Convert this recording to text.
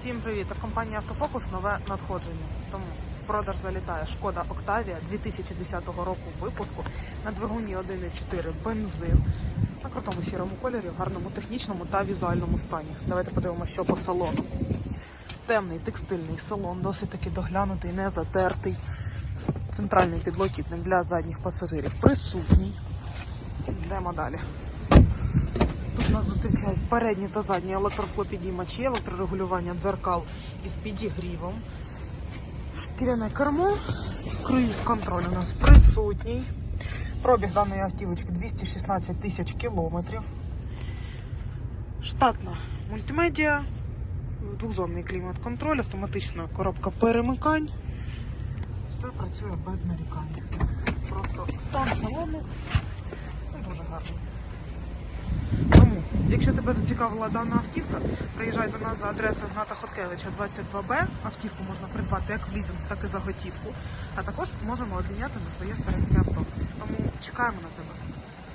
Всім привіт! В компанії Автофокус нове надходження. Тому в продаж залітає Шкода Октавія 2010 року випуску на двигуні 1.4 бензин на крутому сірому кольорі, в гарному технічному та візуальному стані. Давайте подивимося, що по салону. Темний текстильний салон, досить таки доглянутий, не затертий. Центральний підлокітник для задніх пасажирів присутній. Йдемо далі. Нас зустрічають передні та задні електрофлопідіймачі, електрорегулювання дзеркал із підігрівом. Шкіряне кермо, круїз-контроль у нас присутній. Пробіг даної автівочки 216 тисяч кілометрів. Штатна мультимедіа, двохзонний клімат-контроль, автоматична коробка перемикань. Все працює без нарікань. Просто стан салону ну, дуже гарний. Якщо тебе зацікавила дана автівка, приїжджай до нас за адресою Гната Хоткевича 22Б. Автівку можна придбати як в лізинг, так і за готівку. А також можемо обміняти на твоє стареньке авто. Тому чекаємо на тебе.